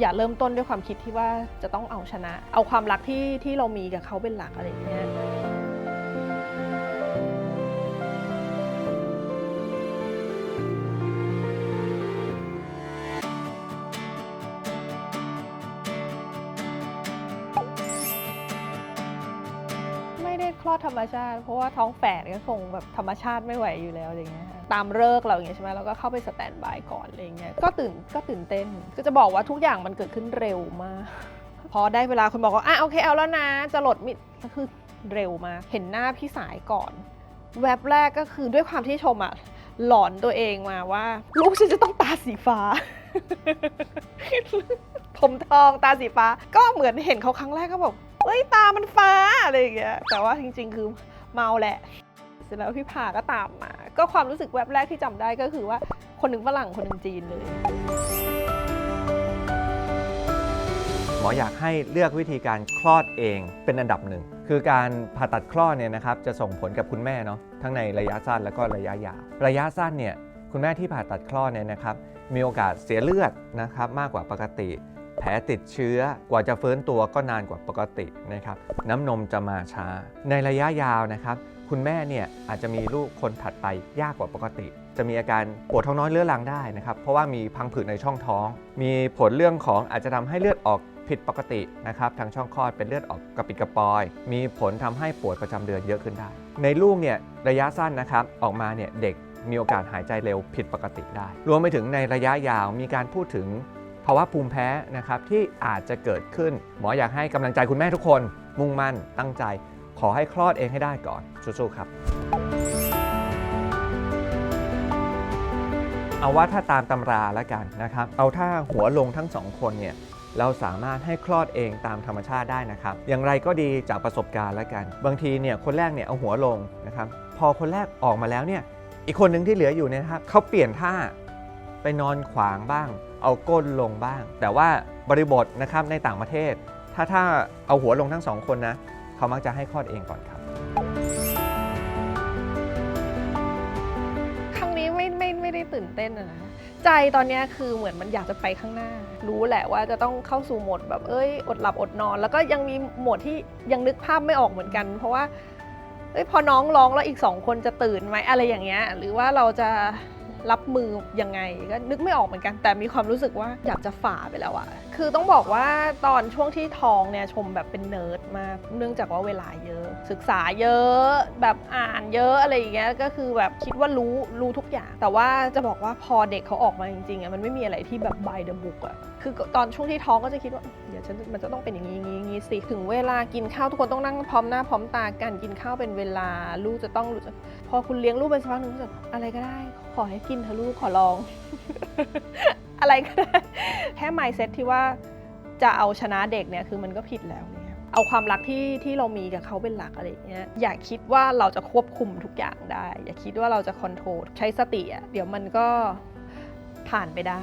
อย่าเริ่มต้นด้วยความคิดที่ว่าจะต้องเอาชนะ เอาความรักที่ที่เรามีกับเขาเป็นหลักอะไรอย่างเงี้ย คลอดธรรมชาติ เพราะว่าท้องแฝดก็คงแบบธรรมชาติไม่ไหวอยู่แล้วอะไรเงี้ยค่ะตามเลิกษ์เราอย่างเงี้ยใช่ไหมเราก็เข้าไปสแตนบายก่อนอะไรเงี้ยก็ตื่นก็ตื่นเต้นก็จะบอกว่าทุกอย่างมันเกิดขึ้นเร็วมาก พอได้เวลาคุณบอกว่าอะโอเคเอาแล้วนะ จะหลดมิดก็คือเร็วมากเห็นหน้าพี่สายก่อน แวบแรกก็คือด้วยความที่ชมอะหลอนตัวเองมาว่า ลูกฉันจะต้องตาสีฟ้า ผมทองตาสีฟ้า ก็เหมือนเห็นเขาครั้งแรกก็บอก เฮ้ยตามันฟ้าอะไรอย่างเงี้ยแต่ว่าจริง ๆ คือเมาแหละ เสร็จแล้วพี่พาก็ตามมา ก็ความรู้สึกแวบแรกที่จำได้ก็คือว่าคนหนึ่งฝรั่งคนหนึ่งจีนเลย หมออยากให้เลือกวิธีการคลอดเองเป็นอันดับหนึ่ง คือการผ่าตัดคลอดเนี่ยนะครับจะส่งผลกับคุณแม่เนาะทั้งในระยะสั้นแล้วก็ระยะยาวระยะสั้นเนี่ยคุณแม่ที่ผ่าตัดคลอดเนี่ยนะครับมีโอกาสเสียเลือดนะครับมากกว่าปกติ แผลติดเชื้อกว่าจะฟื้นตัวก็นานกว่าปกตินะครับ น้ำนมจะมาช้า ในระยะยาวนะครับ คุณแม่เนี่ยอาจจะมีลูกคนถัดไปยากกว่าปกติ จะมีอาการปวดท้องน้อยเรื้อรังได้นะครับ เพราะว่ามีพังผืดในช่องท้อง มีผลเรื่องของอาจจะทำให้เลือดออกผิดปกตินะครับทางช่องคลอดเป็นเลือดออกกระปิดกระปอย มีผลทำให้ปวดประจำเดือนเยอะขึ้นได้ ในลูกเนี่ยระยะสั้นนะครับออกมาเนี่ยเด็กมีโอกาสหายใจเร็วผิดปกติได้ รวมไปถึงในระยะยาวมีการพูดถึงาวะภูมิแพ้นะครับที่อาจจะเกิดขึ้น หมออยากให้กำลังใจคุณแม่ทุกคน มุ่งมั่นตั้งใจ ขอให้คลอดเองให้ได้ก่อนสู้ๆครับ เอาว่าถ้าตามตำราแล้วกันนะครับ เอาถ้าหัวลงทั้งสองคนเนี่ยเราสามารถให้คลอดเองตามธรรมชาติได้นะครับ อย่างไรก็ดีจากประสบการณ์แล้วกัน บางทีเนี่ยคนแรกเนี่ยเอาหัวลงนะครับ พอคนแรกออกมาแล้วเนี่ย อีกคนหนึ่งที่เหลืออยู่เนี่ยครับเขาเปลี่ยนท่าไปนอนขวางบ้าง เอาก้นลงบ้าง แต่ว่าบริบทนะครับในต่างประเทศ ถ้าถ้าเอาหัวลงทั้งสองคนนะเขามักจะให้คลอดเองก่อนครับ ครั้งนี้ไม่ไม่ไม่ได้ตื่นเต้นอะนะ ใจตอนเนี้ยคือเหมือนมันอยากจะไปข้างหน้า รู้แหละว่าจะต้องเข้าสู่โหมดแบบเอ้ย อดหลับอดนอน แล้วก็ยังมีโหมดที่ยังนึกภาพไม่ออกเหมือนกัน เพราะว่าเอ้ยพอน้องร้องแล้วอีกสองคนจะตื่นไหมอะไรอย่างเงี้ยหรือว่าเราจะ รับมือยังไงก็นึกไม่ออกเหมือนกัน แต่มีความรู้สึกว่าอยากจะฝ่าไปแล้วอะคือต้องบอกว่าตอนช่วงที่ท้องเนี่ยชมแบบเป็นเนิร์ดมากเนื่องจากว่าเวลาเยอะ ศึกษาเยอะแบบอ่านเยอะอะไรอย่างเงี้ยก็คือแบบคิดว่ารู้รู้ทุกอย่าง แต่ว่าจะบอกว่าพอเด็กเขาออกมาจริงๆอะมันไม่มีอะไรที่แบบ by the book อะคือตอนช่วงที่ท้องก็จะคิดว่าเดี๋ยวฉันมันจะต้องเป็นอย่างนี้อย่างนี้อย่างนี้สิถึงเวลากินข้าวทุกคนต้องนั่งพร้อมหน้าพร้อมตากันกินข้าวเป็นเวลาลูกจะต้องรู้จักพอคุณเลี้ยงลูกไปสักพักหนึ่งรู้สึกอะไรก็ได้ ขอให้กินเถอะลูกขอลอง อะไรก็ได้แค่ mindset ที่ว่าจะเอาชนะเด็กเนี่ยคือมันก็ผิดแล้วเนี่ยเอาความรักที่ที่เรามีกับเขาเป็นหลักอะไรอย่างเงี้ยอย่าคิดว่าเราจะควบคุมทุกอย่างได้ อย่าคิดว่าเราจะคอนโทรลใช้สติอะเดี๋ยวมันก็ผ่านไปได้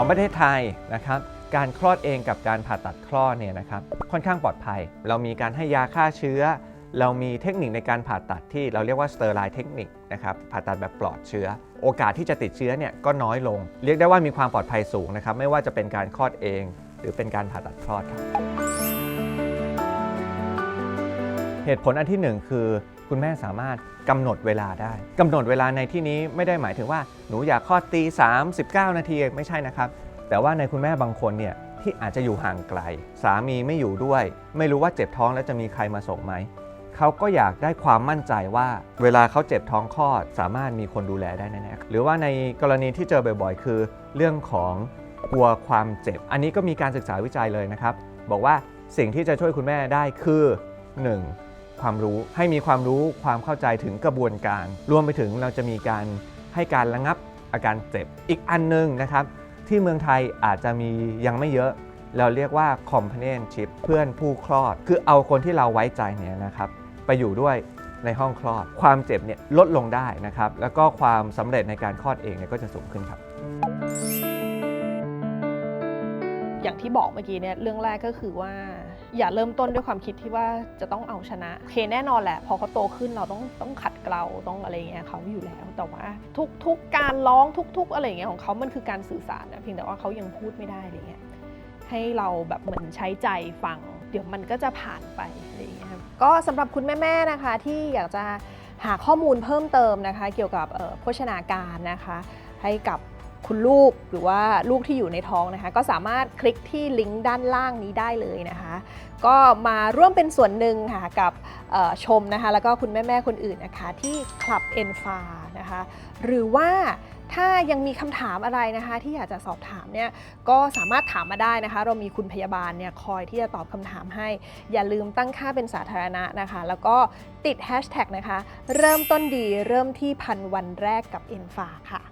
ของประเทศไทยนะครับการคลอดเองกับการผ่าตัดคลอดเนี่ยนะครับค่อนข้างปลอดภัย เรามีการให้ยาฆ่าเชื้อ เรามีเทคนิคในการผ่าตัดที่เราเรียกว่าสเตอร์ไลน์เทคนิคนะครับผ่าตัดแบบปลอดเชื้อ โอกาสที่จะติดเชื้อเนี่ยก็น้อยลง เรียกได้ว่ามีความปลอดภัยสูงนะครับไม่ว่าจะเป็นการคลอดเอง หรือเป็นการผ่าตัดคลอดครับ เหตุผลอันที่หนึ่งคือคุณแม่สามารถกำหนดเวลาได้กำหนดเวลาในที่นี้ไม่ได้หมายถึงว่าหนูอยากคลอดตี3 19นาทีไม่ใช่นะครับ แต่ว่าในคุณแม่บางคนเนี่ยที่อาจจะอยู่ห่างไกล สามีไม่อยู่ด้วย ไม่รู้ว่าเจ็บท้องแล้วจะมีใครมาส่งไหมเขาก็อยากได้ความมั่นใจว่าเวลาเขาเจ็บท้องคลอด สามารถมีคนดูแลได้แน่ๆหรือว่าในกรณีที่เจอบ่อยๆ คือ เรื่องของกลัวความเจ็บ อันนี้ก็มีการศึกษาวิจัยเลยนะครับ บอกว่าสิ่งที่จะช่วยคุณแม่ได้คือ 1. ความรู้ ให้มีความรู้ความเข้าใจถึงกระบวนการ รวมไปถึงเราจะมีการให้การระงับอาการเจ็บ อีกอันหนึงนะครับ ที่เมืองไทยอาจจะมียังไม่เยอะ เราเรียกว่า companionship เพื่อนผู้คลอด คือเอาคนที่เราไว้ใจเนี่ยนะครับไปอยู่ด้วยในห้องคลอด ความเจ็บเนี่ยลดลงได้นะครับ แล้วก็ความสำเร็จในการคลอดเองเนี่ยก็จะสูงขึ้นครับ อย่างที่บอกเมื่อกี้เนี่ยเรื่องแรกก็คือว่า อย่าเริ่มต้นด้วยความคิดที่ว่าจะต้องเอาชนะโอเคแน่นอนแหละ พอเขาโตขึ้นเราต้องต้องขัดเกลาต้องอะไรเงี้ยเขาอยู่แล้ว แต่ว่าทุกทุกการร้องทุก ๆ อะไรเงี้ยของเขามันคือการสื่อสารนะเพียงแต่ว่าเขายังพูดไม่ได้อะไรเงี้ยให้เราแบบเหมือนใช้ใจฟัง เดี๋ยวมันก็จะผ่านไปอะไรเงี้ยครับก็สำหรับคุณแม่ๆนะคะที่อยากจะหาข้อมูลเพิ่มเติมนะคะ เกี่ยวกับโภชนาการนะคะ ให้กับ คุณลูกหรือว่าลูกที่อยู่ในท้องนะคะ ก็สามารถคลิกที่ลิงก์ด้านล่างนี้ได้เลยนะคะ ก็มาร่วมเป็นส่วนหนึ่งค่ะกับชมนะคะ แล้วก็คุณแม่ ๆ คนอื่นนะคะที่ Club e n f a นะคะ หรือว่าถ้ายังมีคำถามอะไรนะคะ ที่อยากจะสอบถามเนี่ยก็สามารถถามมาได้นะคะ เรามีคุณพยาบาลเนี่ยคอยที่จะตอบคำถามให้ อย่าลืมตั้งค่าเป็นสาธารณะนะคะ แล้วก็ติด hashtag นะคะ เริ่มต้นดีเริ่มที่พันวันแรกกับ e n f a ค่ะ